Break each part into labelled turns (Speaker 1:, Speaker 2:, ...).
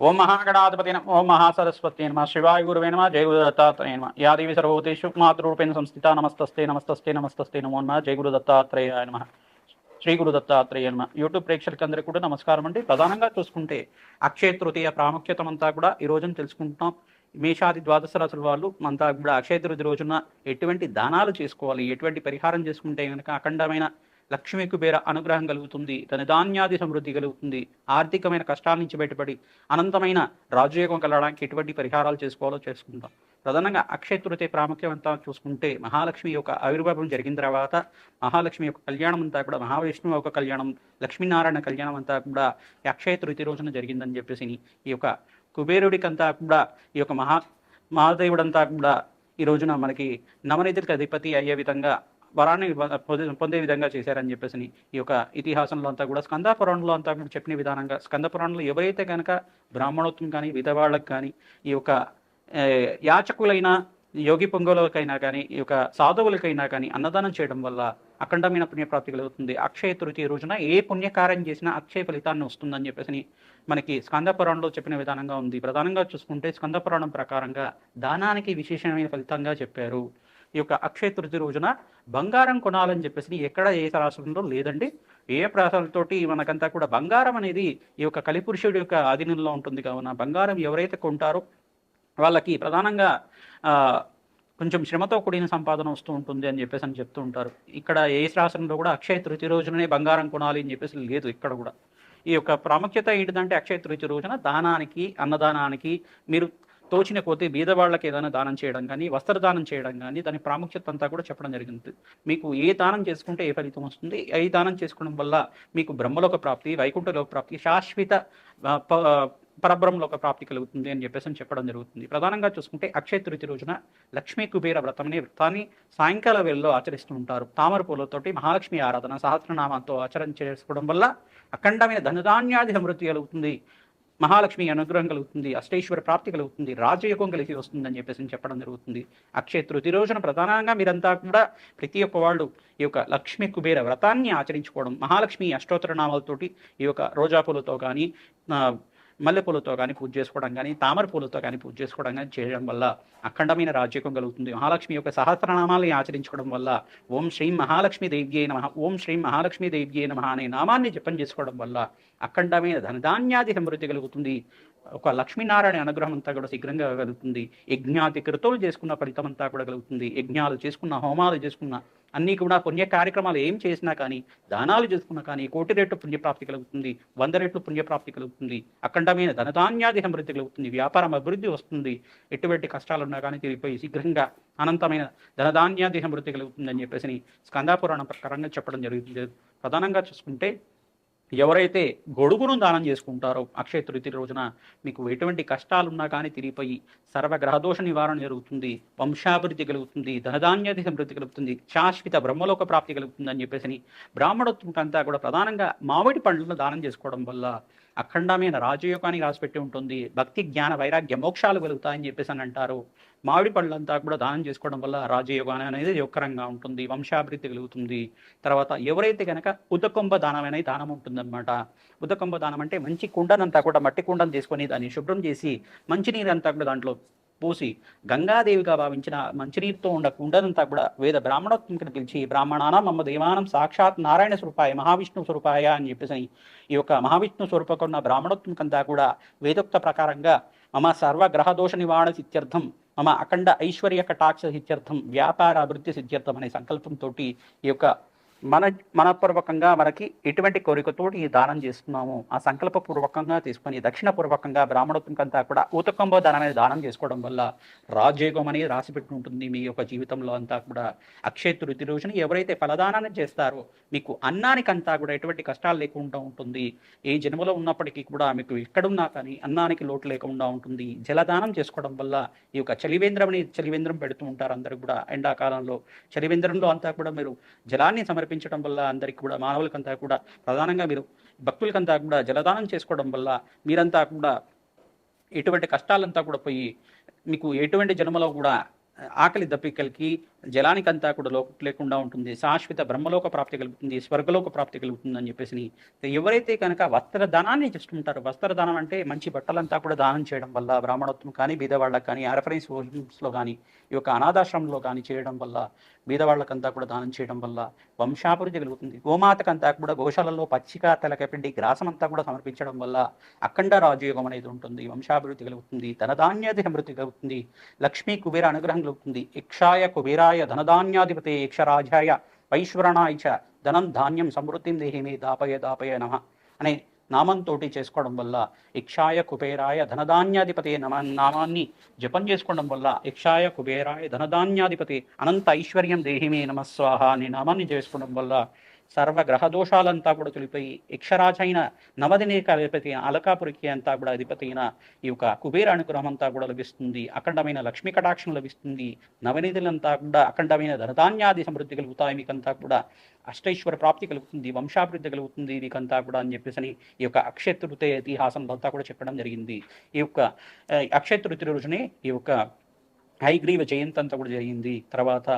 Speaker 1: ఓం మహాగణాధిపతి నమ ఓం మహాసరస్వతి నమ శివాయ గురువే నమ జయ గురు దత్తాత్రేయ నమ. యాదేవి సర్వభూతేషు మాతృరూపేణ సంస్థిత నమస్తస్తే నమస్తస్తే నమస్తస్తే నమో నమ జయ గురు దత్తాత్రేయ నమ. శ్రీ గురు దత్తాత్రేయ నమ. యూట్యూబ్ ప్రేక్షకులందరికీ కూడా నమస్కారం అండి. ప్రధానంగా చూసుకుంటే అక్షయ తృతీయ ప్రాముఖ్యత అంతా కూడా ఈ రోజున తెలుసుకుంటున్నాం. మేషాది ద్వాదశ రాసుల వాళ్ళు అంతా కూడా అక్షయ తృతీయ రోజున ఎటువంటి దానాలు చేసుకోవాలి ఎటువంటి పరిహారం చేసుకుంటే కనుక అఖండమైన లక్ష్మీ కుబేర అనుగ్రహం కలుగుతుంది. తన ధాన్యాది సమృద్ధి కలుగుతుంది. ఆర్థికమైన కష్టాల నుంచి బయటపడి అనంతమైన రాజయోగం కలగడానికి ఎటువంటి పరిహారాలు చేసుకోవాలో చేసుకుంటాం ప్రధానంగా అక్షయ తృతీయ ప్రాముఖ్యం అంతా చూసుకుంటే మహాలక్ష్మి యొక్క ఆవిర్భావం జరిగిన తర్వాత మహాలక్ష్మి యొక్క కళ్యాణం అంతా కూడా మహావిష్ణువు యొక్క కళ్యాణం లక్ష్మీనారాయణ కళ్యాణం అంతా కూడా అక్షయ తృతీయ రోజున జరిగిందని చెప్పేసి ఈ యొక్క కుబేరుడికంతా కూడా ఈ యొక్క మహా మహాదేవుడంతా కూడా ఈ రోజున మనకి నవనిధులకు అధిపతి అయ్యే విధంగా వరాన్ని పొందే- పొందే విధంగా చేశారని చెప్పేసి ఈ యొక్క ఇతిహాసంలో అంతా కూడా స్కంద పురాణంలో అంతా కూడా చెప్పిన విధానంగా స్కంద పురాణంలో ఎవరైతే కనుక బ్రాహ్మణోత్వం కానీ విధవాళ్ళకి కానీ ఈ యొక్క యాచకులైన యోగి పొంగోలకైనా కానీ ఈ యొక్క సాధువులకైనా కానీ అన్నదానం చేయడం వల్ల అఖండమైన పుణ్యప్రాప్తి కలుగుతుంది. అక్షయ తృతీయ రోజున ఏ పుణ్యకార్యం చేసినా అక్షయ ఫలితాన్ని వస్తుందని చెప్పేసి మనకి స్కందపురాణంలో చెప్పిన విధానంగా ఉంది. ప్రధానంగా చూసుకుంటే స్కందపురాణం ప్రకారంగా దానానికి విశేషమైన ఫలితంగా చెప్పారు. ఈ యొక్క అక్షయ తృతి రోజున బంగారం కొనాలని చెప్పేసి ఎక్కడ ఏ రాష్ట్రంలో లేదండి. ఏ ప్రాసాలతోటి మనకంతా కూడా బంగారం అనేది ఈ యొక్క కలిపురుషుడి యొక్క ఆధీనంలో ఉంటుంది. కావున బంగారం ఎవరైతే కొంటారో వాళ్ళకి ప్రధానంగా కొంచెం శ్రమతో కూడిన సంపాదన వస్తూ ఉంటుంది అని చెప్పేసి అని చెప్తూ ఉంటారు. ఇక్కడ ఏ శాసనంలో కూడా అక్షయ తృతి రోజుననే బంగారం కొనాలి అని చెప్పేసి లేదు ఇక్కడ కూడా. ఈ యొక్క ప్రాముఖ్యత ఏంటిదంటే అక్షయ తృతి రోజున దానానికి అన్నదానానికి మీరు తోచిన కొద్దీ బీదవాళ్ళకి ఏదైనా దానం చేయడం కానీ వస్త్రదానం చేయడం కానీ దాని ప్రాముఖ్యత అంతా కూడా చెప్పడం జరిగింది. మీకు ఏ దానం చేసుకుంటే ఏ ఫలితం వస్తుంది? ఏ దానం చేసుకోవడం వల్ల మీకు బ్రహ్మలోక ప్రాప్తి వైకుంఠలోక ప్రాప్తి శాశ్వత ఆ, ప- పరబ్రహ్మలోక ప్రాప్తి కలుగుతుంది అని చెప్పేసి అని చెప్పడం జరుగుతుంది. ప్రధానంగా చూసుకుంటే అక్షయ తృతి రోజున లక్ష్మీ కుబేర వ్రతం అనే వ్రతాన్ని సాయంకాల వేళలో ఆచరిస్తూ ఉంటారు. తామర పూలతోటి మహాలక్ష్మి ఆరాధన సహస్రనామంతో ఆచరణ చేసుకోవడం వల్ల అఖండమైన ధనధాన్యాది సమృద్ధి కలుగుతుంది. మహాలక్ష్మి అనుగ్రహం కలుగుతుంది అష్టేశ్వర ప్రాప్తి కలుగుతుంది రాజయోగం కలిసి వస్తుందని చెప్పేసి చెప్పడం జరుగుతుంది. అక్షయ తృతీయ రోజున ప్రధానంగా మీరంతా కూడా ప్రతి ఒక్క వాళ్ళు ఈ యొక్క లక్ష్మి కుబేర వ్రతాన్ని ఆచరించుకోవడం మహాలక్ష్మి అష్టోత్తర నామాలతోటి ఈ యొక్క రోజా పూలతో కానీ మల్లెపూలతో కానీ పూజ చేసుకోవడం కానీ తామర పూలతో కానీ పూజ చేసుకోవడం కానీ చేయడం వల్ల అఖండమైన రాజ్యకం కలుగుతుంది. మహాలక్ష్మి యొక్క సహస్రనామాల్ని ఆచరించుకోవడం వల్ల ఓం శ్రీం మహాలక్ష్మి దేవ్యే నమ ఓం శ్రీం మహాలక్ష్మి దేవ్యే నమ అనే నామాన్ని జపం చేసుకోవడం వల్ల అఖండమైన ధనధాన్యాది సమృద్ధి కలుగుతుంది. ఒక లక్ష్మీనారాయణ అనుగ్రహం అంతా కూడా శీఘ్రంగా కలుగుతుంది. యజ్ఞాతి కృతులు చేసుకున్న ఫలితం అంతా కూడా కలుగుతుంది. యజ్ఞాలు చేసుకున్న హోమాలు చేసుకున్న అన్నీ కూడా పుణ్య కార్యక్రమాలు ఏం చేసినా కానీ దానాలు చేసుకున్నా కానీ కోటి రెట్లు పుణ్యప్రాప్తి కలుగుతుంది. వంద రెట్లు పుణ్యప్రాప్తి కలుగుతుంది. అఖండమైన ధనధాన్యాది సమృద్ధి కలుగుతుంది. వ్యాపారం అభివృద్ధి వస్తుంది. ఎటువంటి కష్టాలు ఉన్నా కానీ తిరిగిపోయి శీఘ్రంగా అనంతమైన ధనధాన్యాది సమృద్ధి కలుగుతుంది అని చెప్పేసి స్కందాపురాణం ప్రకారంగా చెప్పడం జరుగుతుంది. ప్రధానంగా చూసుకుంటే ఎవరైతే గొడుగును దానం చేసుకుంటారో అక్షయ తృతీయ రోజున మీకు ఎటువంటి కష్టాలున్నా కానీ తిరిగిపోయి సర్వ గ్రహదోష నివారణ జరుగుతుంది వంశాభివృద్ధి కలుగుతుంది ధనధాన్యాది సమృద్ధి కలుగుతుంది శాశ్వత బ్రహ్మలోక ప్రాప్తి కలుగుతుంది అని చెప్పేసి బ్రాహ్మణోత్వంకంతా కూడా ప్రధానంగా మామిడి పండ్లను దానం చేసుకోవడం వల్ల అఖండమైన రాజయోగానికి రాసిపెట్టి ఉంటుంది. భక్తి జ్ఞాన వైరాగ్య మోక్షాలు కలుగుతాయని చెప్పేసి అని అంటారు. మామిడి పళ్ళంతా కూడా దానం చేసుకోవడం వల్ల రాజయోగం అనేది యొక్కరంగా ఉంటుంది. వంశాభివృద్ధి కలుగుతుంది తర్వాత ఎవరైతే కనుక ఉదకొంబ దానం అనేది దానం ఉంటుందన్నమాట. ఉదకొంబ దానం అంటే మంచి కుండనంతా కూడా మట్టి కుండను తీసుకొని దాన్ని శుభ్రం చేసి మంచినీరు అంతా కూడా దాంట్లో పోసి గంగాదేవిగా భావించిన మంచినీరుతో ఉన్న కూడా వేద బ్రాహ్మణోత్మకను పిలిచి బ్రాహ్మణాన మమ్మ దేవానం సాక్షాత్ నారాయణ స్వరూపాయ మహావిష్ణు స్వరూపాయ అని చెప్పేసి ఈ యొక్క మహావిష్ణు స్వరూపకున్న బ్రాహ్మణోత్మకంతా కూడా వేదోక్త ప్రకారంగా మమ సర్వ గ్రహదోష నివారణ సిత్యర్థం మమ అఖండ ఐశ్వర్య కటాక్ష సిత్యర్థం వ్యాపార అభివృద్ధి సిద్ధ్యర్థం అనే సంకల్పంతో ఈ యొక్క మన మనపూర్వకంగా మనకి ఎటువంటి కోరికతోటి ఈ దానం చేస్తున్నాము? ఆ సంకల్పపూర్వకంగా తీసుకొని దక్షిణపూర్వకంగా బ్రాహ్మణోత్మకంతా కూడా ఊతకంబో దానం అనేది దానం చేసుకోవడం వల్ల రాజయోగం అనేది రాసిపెట్టి ఉంటుంది మీ యొక్క జీవితంలో అంతా కూడా. అక్షయ తృతి రోజున ఎవరైతే ఫలదానాన్ని చేస్తారో మీకు అన్నానికంతా కూడా ఎటువంటి కష్టాలు లేకుండా ఉంటుంది. ఏ జన్మలో ఉన్నప్పటికీ కూడా మీకు ఎక్కడున్నా కానీ అన్నానికి లోటు లేకుండా ఉంటుంది. జలదానం చేసుకోవడం వల్ల ఈ యొక్క చలివేంద్రం అనేది చలివేంద్రం పెడుతూ ఉంటారు అందరూ కూడా. ఎండాకాలంలో చలివేంద్రంలో అంతా కూడా మీరు జలాన్ని సమర్పించడం వల్ల అందరికి కూడా మానవులకంతా కూడా ప్రధానంగా మీరు భక్తులకంతా కూడా జలదానం చేసుకోవడం వల్ల మీరంతా కూడా ఎటువంటి కష్టాలంతా కూడా పోయి మీకు ఎటువంటి జన్మలో కూడా ఆకలి దప్పికలకి జలానికంతా కూడా లోటు లేకుండా ఉంటుంది శాశ్వత బ్రహ్మలోక ప్రాప్తి కలుగుతుంది స్వర్గలోక ప్రాప్తి కలుగుతుంది అని చెప్పేసి ఎవరైతే కనుక వస్త్రదానాన్ని వస్త్ర వస్త్రదానం అంటే మంచి బట్టలంతా కూడా దానం చేయడం వల్ల బ్రాహ్మణత్వం కానీ బీదవాళ్ళకి కానీ రెఫరెన్స్ హోమ్స్లో కానీ ఈ యొక్క అనాథాశ్రమంలో కానీ చేయడం వల్ల బీదవాళ్ళకంతా కూడా దానం చేయడం వల్ల వంశాభివృద్ధి కలుగుతుంది. గోమాతకంతా కూడా గోశాలలో పచ్చిక తలకపిండి గ్రాసం అంతా కూడా సమర్పించడం వల్ల అఖండ రాజయోగం అనేది ఉంటుంది వంశాభివృద్ధి కలుగుతుంది ధనధాన్యాది సమృద్ధి కలుగుతుంది లక్ష్మీ కుబేర అనుగ్రహం కలుగుతుంది ఇక్షాయ కుబేరా కుబేరాయ ధనధాన్యాధిపతి యక్షరాజాయ వైశ్వరణాయ చ ధనం ధాన్యం సమృద్ధిం దేహిమే దాపయ దాపయ నమ అనే నామంతో చేసుకోవడం వల్ల ఇక్షాయ కుబేరాయ ధనధాన్యాధిపతి నమ నామాన్ని జపం చేసుకోవడం వల్ల ఇక్షాయ కుబేరాయ ధనధాన్యాధిపతి అనంత ఐశ్వర్యం దేహిమే నమస్వాహ అనే నామాన్ని చేసుకోవడం వల్ల సర్వ గ్రహ దోషాలంతా కూడా తొలిపోయి యక్షరాజైన నవదినేక అధిపతి అలకాపురికి అంతా కూడా అధిపతి అయిన ఈ యొక్క కుబేర అనుగ్రహం అంతా కూడా లభిస్తుంది. అఖండమైన లక్ష్మీ కటాక్షం లభిస్తుంది. నవనిధులంతా కూడా అఖండమైన ధనధాన్యాది సమృద్ధి కలుగుతాయి. మీకంతా కూడా అష్టైశ్వర ప్రాప్తి కలుగుతుంది. వంశాభివృద్ధి కలుగుతుంది. మీకంతా కూడా అని చెప్పేసి ఈ యొక్క అక్షయ ఇతిహాసం ఇతిహాసంలో అంతా కూడా చెప్పడం జరిగింది. ఈ యొక్క అక్షయతృతి అక్షయ రోజునే ఈ యొక్క హైగ్రీవ జయంతి అంతా కూడా జరిగింది. తర్వాత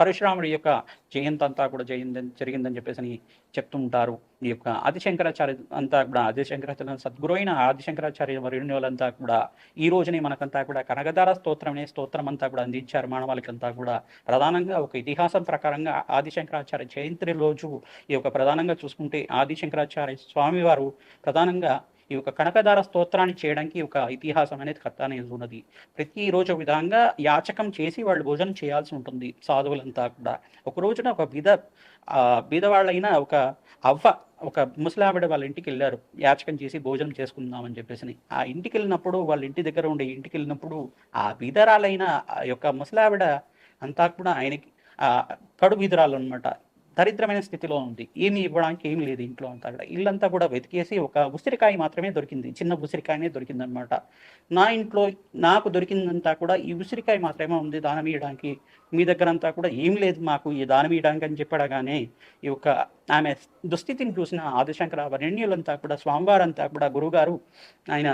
Speaker 1: పరశురాముడి యొక్క జయంతి అంతా కూడా జయిందని జరిగిందని చెప్పేసి చెప్తుంటారు. ఈ యొక్క ఆదిశంకరాచార్య అంతా కూడా ఆదిశంకరాచార్య సద్గురు అయిన ఆదిశంకరాచార్య వర్యులంతా కూడా ఈ రోజునే మనకంతా కూడా కనగధార స్తోత్రం అనే స్తోత్రం అంతా కూడా అందించారు మానవాళికంతా కూడా. ప్రధానంగా ఒక ఇతిహాసం ప్రకారంగా ఆదిశంకరాచార్య జయంతి రోజు ఈ యొక్క ప్రధానంగా చూసుకుంటే ఆదిశంకరాచార్య స్వామివారు ప్రధానంగా ఈ యొక్క కనకదార స్తోత్రాన్ని చేయడానికి ఒక ఇతిహాసం అనేది కథ ఉన్నది. ప్రతిరోజు ఒక విధంగా యాచకం చేసి వాళ్ళు భోజనం చేయాల్సి ఉంటుంది సాధువులంతా కూడా. ఒక రోజున ఒక బీద బీదవాళ్ళైన ఒక అవ్వ ఒక ముసలావిడ వాళ్ళ ఇంటికి వెళ్ళారు. యాచకం చేసి భోజనం చేసుకుందామని చెప్పేసి. ఆ ఇంటికి వెళ్ళినప్పుడు వాళ్ళ ఇంటి దగ్గర ఉండే ఇంటికి వెళ్ళినప్పుడు ఆ బీదరాలైన ఆ యొక్క ముసలావిడ అంతా కూడా ఆయనకి ఆ కడు బీదరాలు అనమాట దరిద్రమైన స్థితిలో ఉంది. ఏమి ఇవ్వడానికి ఏమి లేదు ఇంట్లో అంతా కూడా. ఇల్లంతా కూడా వెతికేసి ఒక ఉసిరికాయ మాత్రమే దొరికింది. చిన్న ఉసిరికాయనే దొరికిందనమాట. నా ఇంట్లో నాకు దొరికిందంతా కూడా ఈ ఉసిరికాయ మాత్రమే ఉంది దానం ఇవ్వడానికి మీ దగ్గర అంతా కూడా ఏం లేదు మాకు ఈ దానం ఇవ్వడానికి అని చెప్పడగానే ఈ యొక్క ఆమె దుస్థితిని చూసిన ఆదిశంకర వరణ్యులంతా కూడా స్వామివారంతా కూడా గురుగారు ఆయన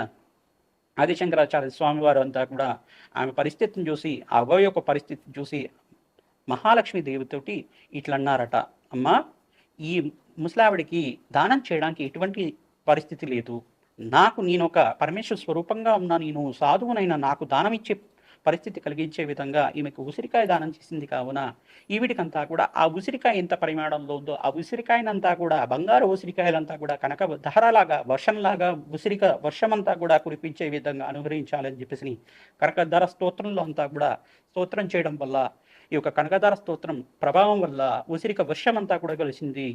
Speaker 1: ఆదిశంకరాచార్య స్వామివారు అంతా కూడా ఆమె పరిస్థితిని చూసి ఆ అవ్వ యొక్క పరిస్థితిని చూసి మహాలక్ష్మి దేవితోటి ఇట్లన్నారట. అమ్మా ఈ ముసలావిడికి దానం చేయడానికి ఎటువంటి పరిస్థితి లేదు. నాకు నేను ఒక పరమేశ్వర స్వరూపంగా ఉన్న నేను సాధువునైనా నాకు దానం ఇచ్చే పరిస్థితి కలిగించే విధంగా ఈమెకు ఉసిరికాయ దానం చేసింది కావున ఈవిడికంతా కూడా ఆ ఉసిరికాయ ఎంత పరిమాణంలో ఉందో ఆ ఉసిరికాయనంతా కూడా బంగారు ఉసిరికాయలంతా కూడా కనక ధరలాగా వర్షంలాగా ఉసిరిక వర్షమంతా కూడా కురిపించే విధంగా అనుగ్రహించాలని చెప్పేసి కనకధర స్తోత్రంలో అంతా కూడా స్తోత్రం చేయడం వల్ల ఈ యొక్క కనకదార స్తోత్రం ప్రభావం వల్ల ఉసిరిక వర్షం అంతా కూడా కలిసింది.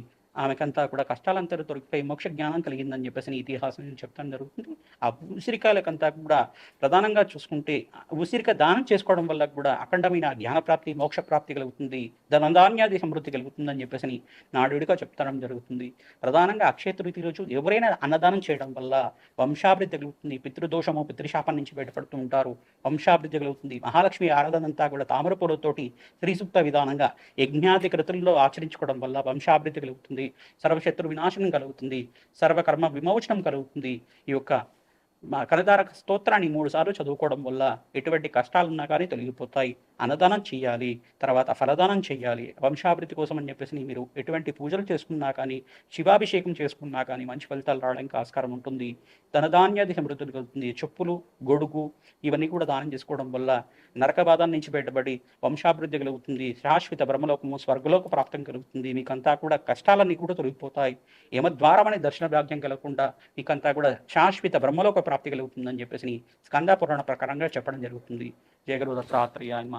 Speaker 1: ఆమెకంతా కూడా కష్టాలంతా దొరికిపోయి మోక్ష జ్ఞానం కలిగిందని చెప్పేసి ఇతిహాసం చెప్తాను జరుగుతుంది. ఆ ఉసిరికాయలకంతా కూడా ప్రధానంగా చూసుకుంటే ఉసిరిక దానం చేసుకోవడం వల్ల కూడా అఖండమైన జ్ఞాన ప్రాప్తి మోక్ష ప్రాప్తి కలుగుతుంది. ధనధాన్యాది సమృద్ధి కలుగుతుందని చెప్పేసి నాడుడిగా చెప్తడం జరుగుతుంది. ప్రధానంగా అక్షయ తృతీయ రోజు ఎవరైనా అన్నదానం చేయడం వల్ల వంశాభివృద్ధి కలుగుతుంది. పితృదోషము పితృశాపం నుంచి బయటపడుతూ ఉంటారు. వంశాభివృద్ధి కలుగుతుంది. మహాలక్ష్మి ఆరాధన అంతా కూడా తామర పూలతోటి శ్రీసూక్త విధానంగా యజ్ఞాది కృతుల్లో ఆచరించుకోవడం వల్ల వంశాభివృద్ధి కలుగుతుంది. సర్వశత్రు వినాశనం కలుగుతుంది. సర్వకర్మ విమోచనం కలుగుతుంది. ఈ యొక్క మా కనదారక స్తోత్రాన్ని మూడు సార్లు చదువుకోవడం వల్ల ఎటువంటి కష్టాలున్నా కానీ తొలగిపోతాయి. అన్నదానం చేయాలి తర్వాత ఫలదానం చేయాలి వంశాభివృద్ధి కోసం అని చెప్పేసి మీరు ఎటువంటి పూజలు చేసుకున్నా కానీ శివాభిషేకం చేసుకున్నా కానీ మంచి ఫలితాలు రావడానికి ఆస్కారం ఉంటుంది. ధనధాన్యాది సమృద్ధులు కలుగుతుంది. చెప్పులు గొడుగు ఇవన్నీ కూడా దానం చేసుకోవడం వల్ల నరక బాధ నుంచి బయటపడి వంశాభివృద్ధి కలుగుతుంది. శాశ్వత బ్రహ్మలోకము స్వర్గలోక ప్రాప్తం కలుగుతుంది. మీకంతా కూడా కష్టాలన్నీ కూడా తొలగిపోతాయి. యమద్వారమనే దర్శన భాగ్యం కలగకుండా మీకంతా కూడా శాశ్వత బ్రహ్మలోక ప్రాప్తి కలుగుతుందని చెప్పేసి స్కంద పురాణ ప్రకారంగా చెప్పడం జరుగుతుంది. జయగురు దత్తాత్రేయ ఆయమ.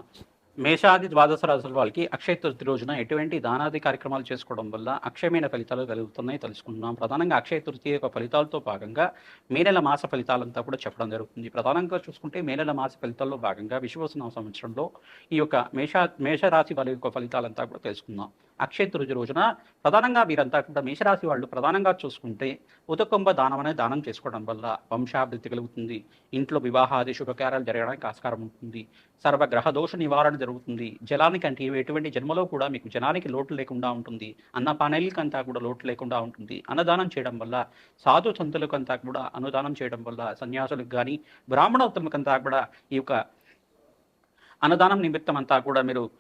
Speaker 1: మేషాది ద్వాదశ రాశుల వాళ్ళకి అక్షయ తృతి రోజున ఎటువంటి దానాది కార్యక్రమాలు చేసుకోవడం వల్ల అక్షయమైన ఫలితాలు కలుగుతున్నాయి తెలుసుకుంటున్నాం ప్రధానంగా అక్షయ తృతీయ యొక్క ఫలితాలతో భాగంగా మే నెల మాస ఫలితాలంతా కూడా చెప్పడం జరుగుతుంది. ప్రధానంగా చూసుకుంటే మే నెల మాస ఫలితాల్లో భాగంగా విశ్వవసన సంవత్సరంలో ఈ యొక్క మేష మేషరాశి వాళ్ళ యొక్క ఫలితాలంతా కూడా తెలుసుకుందాం. అక్షయ రోజున ప్రధానంగా వీరంతా కూడా మేషరాశి వాళ్ళు ప్రధానంగా చూసుకుంటే ఉదకొంబ దానం దానం చేసుకోవడం వల్ల వంశాభివృద్ధి కలుగుతుంది. ఇంట్లో వివాహాది శుభకార్యాలు జరగడానికి ఆస్కారం ఉంటుంది. సర్వగ్రహ దోష నివారణ జరుగుతుంది. జలానికి అంటే ఎటువంటి జన్మలో కూడా మీకు జనానికి లోటు లేకుండా ఉంటుంది. అన్న పానీలకంతా కూడా లోటు లేకుండా ఉంటుంది. అన్నదానం చేయడం వల్ల సాధు సంతులకంతా కూడా అనుదానం చేయడం వల్ల సన్యాసులకు కానీ బ్రాహ్మణోత్తములకంతా కూడా ఈ యొక్క అన్నదానం నిమిత్తం అంతా కూడా మీరు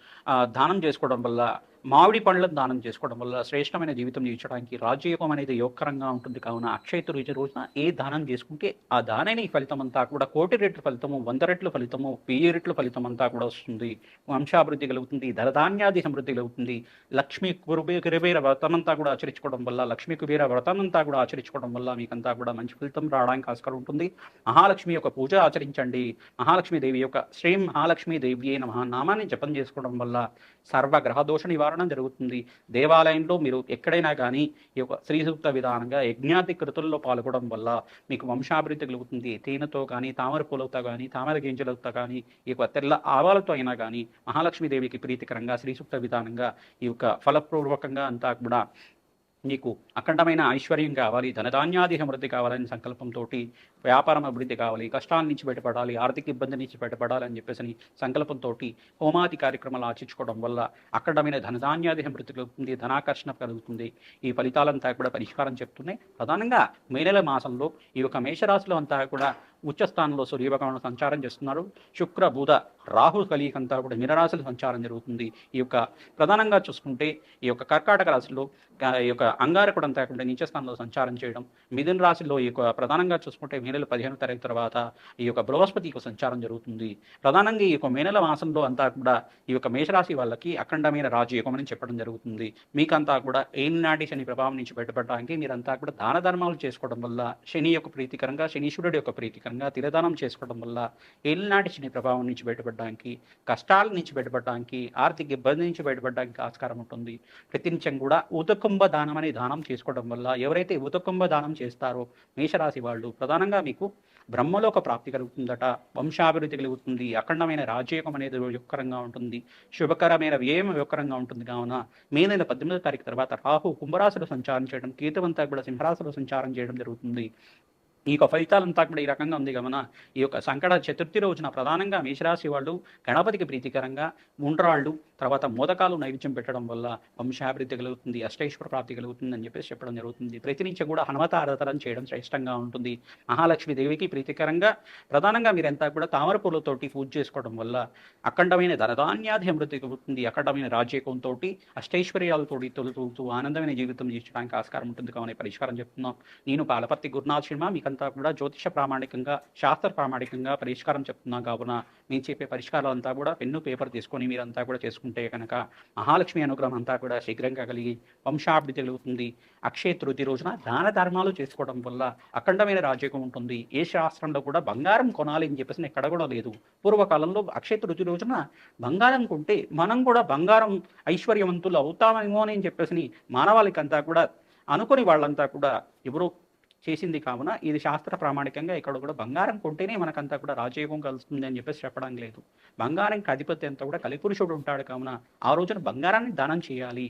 Speaker 1: దానం చేసుకోవడం వల్ల మామిడి పండ్లను దానం చేసుకోవడం వల్ల శ్రేష్టమైన జీవితం జీవించడానికి రాజయోగం అనేది యోగకరంగా ఉంటుంది. కావున అక్షయ తృతీయ రోజున ఏ దానం చేసుకుంటే ఆ దానని ఫలితం అంతా కూడా కోటి రెట్లు ఫలితము వంద రెట్లు ఫలితము వెయ్యి రెట్లు ఫలితం అంతా కూడా వస్తుంది. వంశాభివృద్ధి కలుగుతుంది. ధనధాన్యాది సమృద్ధి కలుగుతుంది. లక్ష్మీ కుబే కుబేర వ్రతం అంతా కూడా ఆచరించుకోవడం వల్ల లక్ష్మీ కుబేర వ్రతం అంతా కూడా ఆచరించుకోవడం వల్ల మీకంతా కూడా మంచి ఫలితం రావడానికి ఆస్కారం ఉంటుంది. మహాలక్ష్మి యొక్క పూజ ఆచరించండి. మహాలక్ష్మి దేవి యొక్క శ్రీ మహాలక్ష్మి దేవి అయిన మహానామాన్ని జపం చేసుకోవడం వల్ల సర్వ గ్రహ దోష నివారణ జరుగుతుంది. దేవాలయంలో మీరు ఎక్కడైనా కానీ ఈ యొక్క శ్రీ సూక్త విధానంగా యజ్ఞాతి కృతుల్లో పాల్గొనడం వల్ల మీకు వంశాభివృద్ధి కలుగుతుంది. తేనెతో కానీ తామర పూలతో కానీ తామర గింజలతో కానీ ఈ యొక్క తెల్ల ఆవాలతో అయినా కానీ మహాలక్ష్మీదేవికి ప్రీతికరంగా శ్రీ సూక్త విధానంగా ఈ యొక్క ఫలపూర్వకంగా అంతా కూడా నీకు అఖండమైన ఐశ్వర్యం కావాలి ధనధాన్యాది సమృద్ధి కావాలని సంకల్పంతో వ్యాపారం అభివృద్ధి కావాలి కష్టాల నుంచి బయటపడాలి ఆర్థిక ఇబ్బంది నుంచి బయటపడాలి అని చెప్పేసి సంకల్పంతో హోమాది కార్యక్రమాలు ఆచరించుకోవడం వల్ల అఖండమైన ధనధాన్యాది సమృద్ధి కలుగుతుంది ధనాకర్షణ కలుగుతుంది. ఈ ఫలితాలంతా కూడా పరిష్కారం చెప్తున్నాయి. ప్రధానంగా మే నెల మాసంలో ఈ యొక్క మేషరాశిలో అంతా కూడా ఉచ్చస్థానంలో సూర్యభగవాను సంచారం చేస్తున్నారు. శుక్ర బుధ రాహు కలిగిక అంతా కూడా మీనరాశులు సంచారం జరుగుతుంది. ఈ యొక్క ప్రధానంగా చూసుకుంటే ఈ యొక్క కర్కాటక రాశిలో ఈ యొక్క అంగారకుడు అంతా కూడా నీచస్థానంలో సంచారం చేయడం. మిథున రాశిలో ఈ యొక్క ప్రధానంగా చూసుకుంటే మే నెల పదిహేను తారీఖు తర్వాత ఈ యొక్క బృహస్పతి యొక్క సంచారం జరుగుతుంది. ప్రధానంగా ఈ యొక్క మే నెల మాసంలో అంతా కూడా ఈ యొక్క మేషరాశి వాళ్ళకి అఖండమైన రాజయోగం అని చెప్పడం జరుగుతుంది. మీకంతా కూడా ఏనాటి శని ప్రభావం నుంచి బయటపడడానికి మీరంతా కూడా దాన ధర్మాలు చేసుకోవడం వల్ల శని యొక్క ప్రీతికరంగా శనీశ్వరుడు యొక్క ప్రీతికరంగా తిరదానం చేసుకోవడం వల్ల ఏలినాటి శని ప్రభావం నుంచి బయటపడడానికి కష్టాల నుంచి బయటపడడానికి ఆర్థిక ఇబ్బంది నుంచి బయటపడడానికి ఆస్కారం ఉంటుంది. ప్రతినిత్యం కూడా ఉదకుంభ దానం అనే దానం చేసుకోవడం వల్ల ఎవరైతే ఉదకుంభ దానం చేస్తారో మేషరాశి వాళ్ళు ప్రధానంగా మీకు బ్రహ్మలోక ప్రాప్తి కలుగుతుందట వంశాభివృద్ధి కలుగుతుంది అఖండమైన రాజయోగం అనేది యుక్కరంగా ఉంటుంది శుభకరమైన వ్యయం యుక్కరంగా ఉంటుంది. కావున మే నెల పద్దెనిమిదో తారీఖు తర్వాత రాహు కుంభరాశిలో సంచారం చేయడం కేతువంతా కూడా సింహరాశిలో సంచారం చేయడం జరుగుతుంది. ఈ యొక్క ఫలితాలంతా కూడా ఈ రకంగా ఉంది. గమన ఈ యొక్క సంకట చతుర్థి రోజున ప్రధానంగా మేషరాశి వాళ్ళు గణపతికి ప్రీతికరంగా ఉండ్రాళ్ళు. తర్వాత మోదకాలు నైవేద్యం పెట్టడం వల్ల వంశాభివృద్ధి కలుగుతుంది అష్టైశ్వర ప్రాప్తి కలుగుతుంది అని చెప్పేసి చెప్పడం జరుగుతుంది. ప్రతినిత్యం కూడా హనుమత ఆరాధన చేయడం శ్రేష్టంగా ఉంటుంది. మహాలక్ష్మి దేవికి ప్రీతికరంగా ప్రధానంగా మీరంతా కూడా తామర పూలతోటి పూజ చేసుకోవడం వల్ల అఖండమైన ధనధాన్యాది అభివృద్ధి కలుగుతుంది. అఖండమైన రాజ్యకంతో అష్టైశ్వర్యాలతోటి తొలుతూ ఆనందమైన జీవితం జీవించడానికి ఆస్కారం ఉంటుంది. కావున పరిష్కారం చెప్తున్నాం. నేను పాలపర్తి గురునాథ్ శర్మ మీకంతా కూడా జ్యోతిష ప్రామాణికంగా శాస్త్ర ప్రామాణికంగా పరిష్కారం చెప్తున్నా. కావున నేను చెప్పే పరిష్కారాలంతా కూడా పెన్ను పేపర్ తీసుకొని మీరంతా కూడా చేసుకుంటే కనుక మహాలక్ష్మి అనుగ్రహం అంతా కూడా శీఘ్రంగా కలిగి వంశాభివృద్ధి కలుగుతుంది అక్షయ తృతీయ రోజున దాన ధర్మాలు చేసుకోవడం వల్ల అఖండమైన రాజ్యం ఉంటుంది. ఏ శాస్త్రంలో కూడా బంగారం కొనాలి అని చెప్పేసి ఎక్కడ కూడా లేదు. పూర్వకాలంలో అక్షయ తృతీయ రోజున బంగారం కొంటే మనం కూడా బంగారం ఐశ్వర్యవంతులు అవుతామేమో అని చెప్పేసి మానవాళికంతా కూడా అనుకుని వాళ్ళంతా కూడా ఎవరో చేసింది కావున ఇది శాస్త్ర ప్రామాణికంగా ఇక్కడ కూడా బంగారం కొంటేనే మనకంతా కూడా రాజయోగం కలుస్తుంది అని చెప్పేసి చెప్పడం లేదు. బంగారంకి అధిపతి అంతా కూడా కలిపురుషుడు ఉంటాడు కావున ఆ రోజున బంగారాన్ని దానం చేయాలి.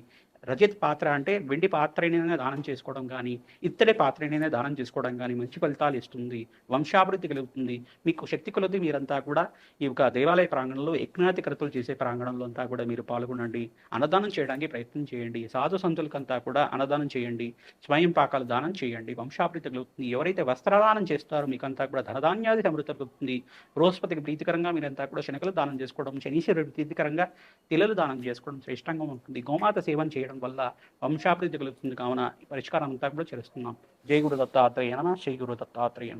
Speaker 1: రజత్ పాత్ర అంటే వెండి పాత్రనైనా దానం చేసుకోవడం కానీ ఇత్తడి పాత్రనైనా దానం చేసుకోవడం కానీ మంచి ఫలితాలు ఇస్తుంది వంశాభివృద్ధి కలుగుతుంది. మీకు శక్తి కొలది మీరంతా కూడా ఈ యొక్క దేవాలయ ప్రాంగణంలో యజ్ఞాతి కర్తలు చేసే ప్రాంగణంలో అంతా కూడా మీరు పాల్గొనండి. అన్నదానం చేయడానికి ప్రయత్నం చేయండి. సాధు సంతులకంతా కూడా అన్నదానం చేయండి. స్వయం పాకాలు దానం చేయండి. వంశాభివృద్ధి కలుగుతుంది. ఎవరైతే వస్త్రదానం చేస్తారో మీకంతా కూడా ధనధాన్యాది సమృద్ధి కలుగుతుంది. బృహస్పతికి ప్రీతికరంగా మీరంతా కూడా శనకలు దానం చేసుకోవడం శనీశ్వరుడు ప్రీతికరంగా తిలలు దానం చేసుకోవడం శ్రేష్టంగా ఉంటుంది. గోమాత సేవన చేయడం. వల్ల వంశాభివృద్ధి కలుగుతుంది. కావున పరిష్కారం అంతా కూడా చేస్తున్నాం జై గురు దత్తాత్రేయ శ్రీ గురు దత్తాత్రేయ